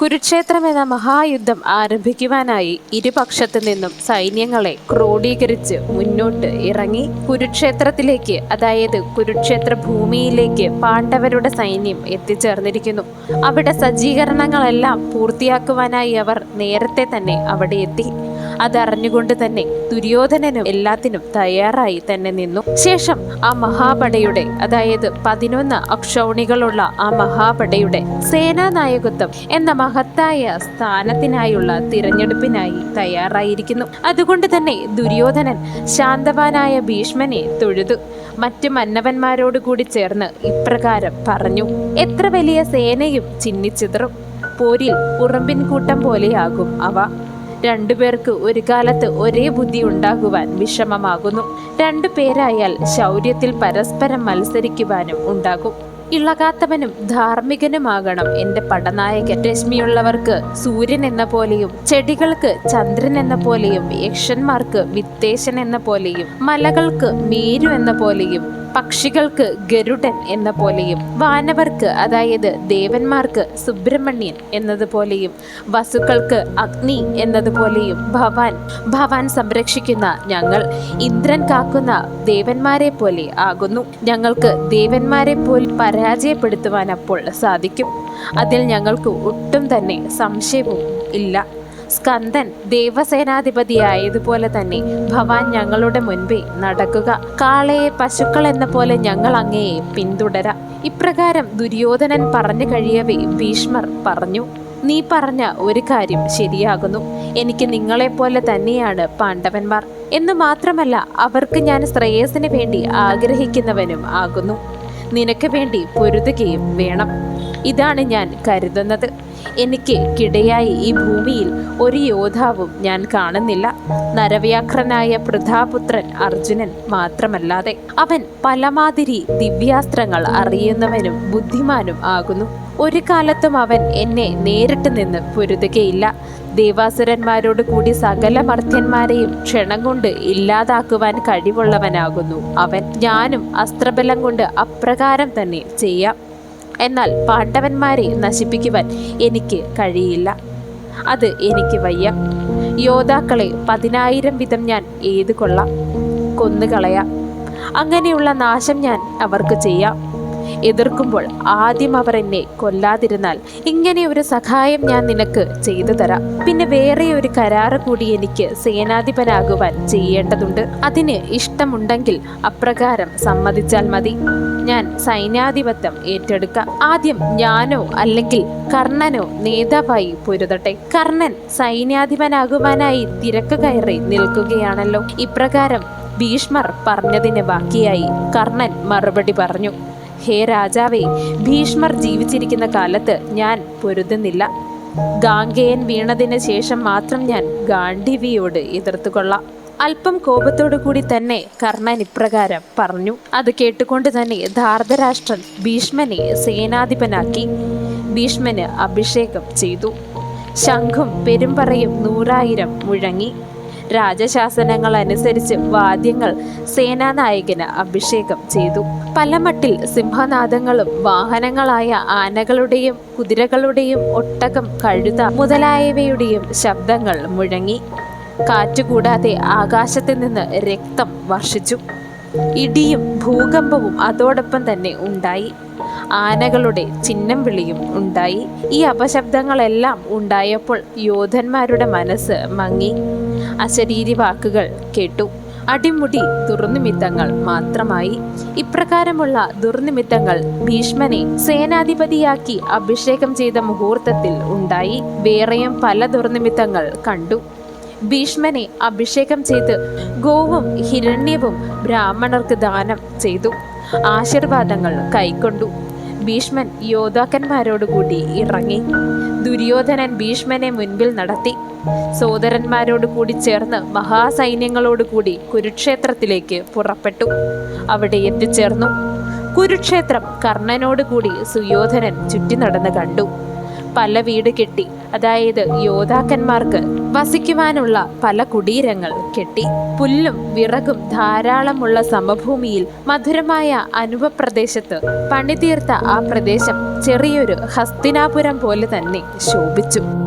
കുരുക്ഷേത്രം എന്ന മഹായുദ്ധം ആരംഭിക്കുവാനായി ഇരുപക്ഷത്തു നിന്നും സൈന്യങ്ങളെ ക്രോഡീകരിച്ച് മുന്നോട്ട് ഇറങ്ങി കുരുക്ഷേത്രത്തിലേക്ക് അതായത് കുരുക്ഷേത്ര ഭൂമിയിലേക്ക് പാണ്ഡവരുടെ സൈന്യം എത്തിച്ചേർന്നിരിക്കുന്നു. അവിടെ സജ്ജീകരണങ്ങളെല്ലാം പൂർത്തിയാക്കുവാനായി അവർ നേരത്തെ തന്നെ അവിടെ എത്തി. അതറിഞ്ഞുകൊണ്ട് തന്നെ ദുര്യോധനനും എല്ലാത്തിനും തയ്യാറായി തന്നെ നിന്നു. ശേഷം ആ മഹാപടയുടെ അതായത് പതിനൊന്ന് അക്ഷൗണികളുള്ള ആ മഹാപടയുടെ സേനാനായകത്വം എന്ന മഹത്തായ സ്ഥാനത്തിനായുള്ള തിരഞ്ഞെടുപ്പിനായി തയ്യാറായിരിക്കുന്നു. അതുകൊണ്ട് തന്നെ ദുര്യോധനൻ ശാന്തവാനായ ഭീഷ്മനെ തൊഴുതു. മറ്റു മന്നവന്മാരോട് കൂടി ചേർന്ന് ഇപ്രകാരം പറഞ്ഞു എത്ര വലിയ സേനയും ചിന്നിച്ചിതറും പോരിൽ ഉറുമ്പിൻ കൂട്ടം പോലെയാകും അവ. രണ്ടുപേർക്ക് ഒരു കാലത്ത് ഒരേ ബുദ്ധി ഉണ്ടാകുവാൻ വിഷമമാകുന്നു. രണ്ടു പേരായാൽ ശൗര്യത്തിൽ പരസ്പരം മത്സരിക്കുവാനും ഉണ്ടാകും. ഇളകാത്തവനും ധാർമ്മികനുമാകണം എന്റെ പടനായകൻ. രശ്മിയുള്ളവർക്ക് സൂര്യൻ എന്ന പോലെയും ചെടികൾക്ക് ചന്ദ്രൻ എന്ന പോലെയും യക്ഷന്മാർക്ക് വിത്തേശൻ എന്ന പോലെയും മലകൾക്ക് മേരു എന്ന പോലെയും പക്ഷികൾക്ക് ഗരുഡൻ എന്ന പോലെയും വാനവർക്ക് അതായത് ദേവന്മാർക്ക് സുബ്രഹ്മണ്യൻ എന്നതുപോലെയും വസുക്കൾക്ക് അഗ്നി എന്നതുപോലെയും ഭവാൻ ഭവാൻ സംരക്ഷിക്കുന്ന ഞങ്ങൾ ഇന്ദ്രൻ കാക്കുന്ന ദേവന്മാരെ പോലെ ആകുന്നു. ഞങ്ങൾക്ക് ദേവന്മാരെ പോലെ പരാജയപ്പെടുത്തുവാൻ അപ്പോൾ സാധിക്കും. അതിൽ ഞങ്ങൾക്ക് ഒട്ടും തന്നെ സംശയവും ഇല്ല. സ്കന്ദൻ ദേവസേനാധിപതിയായതുപോലെ തന്നെ ഭവാൻ ഞങ്ങളുടെ മുൻപേ നടക്കുക. കാളയെ പശുക്കൾ എന്ന പോലെ ഞങ്ങൾ അങ്ങയെ പിന്തുടര. ഇപ്രകാരം ദുര്യോധനൻ പറഞ്ഞു കഴിയവേ ഭീഷ്മർ പറഞ്ഞു നീ പറഞ്ഞ ഒരു കാര്യം ശരിയാകുന്നു. എനിക്ക് നിങ്ങളെപ്പോലെ തന്നെയാണ് പാണ്ഡവന്മാർ. എന്ന് മാത്രമല്ല അവർക്ക് ഞാൻ ശ്രേയസിന് വേണ്ടി ആഗ്രഹിക്കുന്നവനും ആകുന്നു. നിനക്ക് വേണ്ടി പൊരുതുകയും വേണം. ഇതാണ് ഞാൻ കരുതുന്നത്. എനിക്ക് കിടയായി ഈ ഭൂമിയിൽ ഒരു യോദ്ധാവും ഞാൻ കാണുന്നില്ല. നരവ്യാഘ്രനായ പൃഥാപുത്രൻ അർജുനൻ മാത്രമല്ലാതെ അവൻ പലമാതിരി ദിവ്യാസ്ത്രങ്ങൾ അറിയുന്നവനും ബുദ്ധിമാനും ആകുന്നു. ഒരു കാലത്തും അവൻ എന്നെ നേരിട്ട് നിന്ന് പൊരുതുകയില്ല. ദേവാസുരന്മാരോട് കൂടി സകല മർത്യന്മാരെയും ക്ഷണം കൊണ്ട് ഇല്ലാതാക്കുവാൻ കഴിവുള്ളവനാകുന്നു. അവൻ ഞാനും അസ്ത്രബലം കൊണ്ട് അപ്രകാരം തന്നെ ചെയ്യാം. എന്നാൽ പാണ്ഡവന്മാരെ നശിപ്പിക്കുവാൻ എനിക്ക് കഴിയില്ല. അത് എനിക്ക് വയ്യ. യോദ്ധാക്കളെ പതിനായിരം വിധം ഞാൻ ഏത് കൊള്ളാം കൊന്നുകളയാം. അങ്ങനെയുള്ള നാശം ഞാൻ അവർക്ക് ചെയ്യാം. എതിർക്കുമ്പോൾ ആദ്യം അവർ എന്നെ കൊല്ലാതിരുന്നാൽ ഇങ്ങനെ ഒരു സഹായം ഞാൻ നിനക്ക് ചെയ്തു തരാം. പിന്നെ വേറെ ഒരു കരാറ് കൂടി എനിക്ക് സേനാധിപനാകുവാൻ ചെയ്യേണ്ടതുണ്ട്. അതിന് ഇഷ്ടമുണ്ടെങ്കിൽ അപ്രകാരം സമ്മതിച്ചാൽ മതി. ഞാൻ സൈന്യാധിപത്യം ഏറ്റെടുക്കാം. ആദ്യം ഞാനോ അല്ലെങ്കിൽ കർണനോ നേതാവായി പൊരുതട്ടെ. കർണൻ സൈന്യാധിപനാകുവാനായി തിരക്ക് കയറി നിൽക്കുകയാണല്ലോ. ഇപ്രകാരം ഭീഷ്മർ പറഞ്ഞതിന് ബാക്കിയായി കർണൻ മറുപടി പറഞ്ഞു. ഹേ രാജാവേ ഭീഷ്മർ ജീവിച്ചിരിക്കുന്ന കാലത്ത് ഞാൻ പൊരുതുന്നില്ല. ഗാംഗേയൻ വീണതിന് ശേഷം മാത്രം ഞാൻ ഗാന്ധിവിയോട് എതിർത്തുകൊള്ളാം. അല്പം കോപത്തോടു കൂടി തന്നെ കർണൻ ഇപ്രകാരം പറഞ്ഞു. അത് കേട്ടുകൊണ്ട് തന്നെ ധാർതരാഷ്ട്രൻ ഭീഷ്മനെ സേനാധിപനാക്കി. ഭീഷ്മന് അഭിഷേകം ചെയ്തു. ശംഖും പെരുമ്പറയും നൂറായിരം മുഴങ്ങി. രാജശാസനങ്ങൾ അനുസരിച്ച് വാദ്യങ്ങൾ സേനാനായകന് അഭിഷേകം ചെയ്തു. പലമട്ടിൽ സിംഹനാദങ്ങളും വാഹനങ്ങളായ ആനകളുടെയും കുതിരകളുടെയും ഒട്ടകം കഴുത മുതലായവയുടെയും ശബ്ദങ്ങൾ മുഴങ്ങി. കാറ്റുകൂടാതെ ആകാശത്ത് നിന്ന് രക്തം വർഷിച്ചു. ഇടിയും ഭൂകമ്പവും അതോടൊപ്പം തന്നെ ഉണ്ടായി. ആനകളുടെ ചിഹ്നം വിളിയും ഉണ്ടായി. ഈ അപശബ്ദങ്ങളെല്ലാം ഉണ്ടായപ്പോൾ യോധന്മാരുടെ മനസ്സ് മങ്ങി. അശരീരി വാക്കുകൾ കേട്ടു. അടിമുടി ദുർനിമിത്തങ്ങൾ മാത്രമായി. ഇപ്രകാരമുള്ള ദുർനിമിത്തങ്ങൾ ഭീഷ്മനെ സേനാധിപതിയാക്കി അഭിഷേകം ചെയ്ത മുഹൂർത്തത്തിൽ ഉണ്ടായി. വേറെയും പല ദുർനിമിത്തങ്ങൾ കണ്ടു. ഭീഷ്മനെ അഭിഷേകം ചെയ്ത് ഗോവും ഹിരണ്യവും ബ്രാഹ്മണർക്ക് ദാനം ചെയ്തു. ആശീർവാദങ്ങൾ കൈക്കൊണ്ടു. ഭീഷ്മൻ യോദ്ധാക്കന്മാരോടുകൂടി ഇറങ്ങി. ദുര്യോധനൻ ഭീഷ്മനെ മുൻപിൽ നടത്തി. സോദരന്മാരോട് കൂടി ചേർന്ന് മഹാസൈന്യങ്ങളോട് കൂടി കുരുക്ഷേത്രത്തിലേക്ക് പുറപ്പെട്ടു. അവിടെ എത്തിച്ചേർന്നു. കുരുക്ഷേത്രം കർണനോട് കൂടി സുയോധനൻ ചുറ്റി നടന്ന് കണ്ടു. പല വീട് കെട്ടി അതായത് യോദ്ധാക്കന്മാർക്ക് വസിക്കുവാനുള്ള പല കുടീരങ്ങൾ കെട്ടി. പുല്ലും വിറകും ധാരാളമുള്ള സമഭൂമിയിൽ മധുരമായ അനുപപ്രദേശത്ത് പണിതീർത്ത ആ പ്രദേശം ചെറിയൊരു ഹസ്തിനാപുരം പോലെ തന്നെ ശോഭിച്ചു.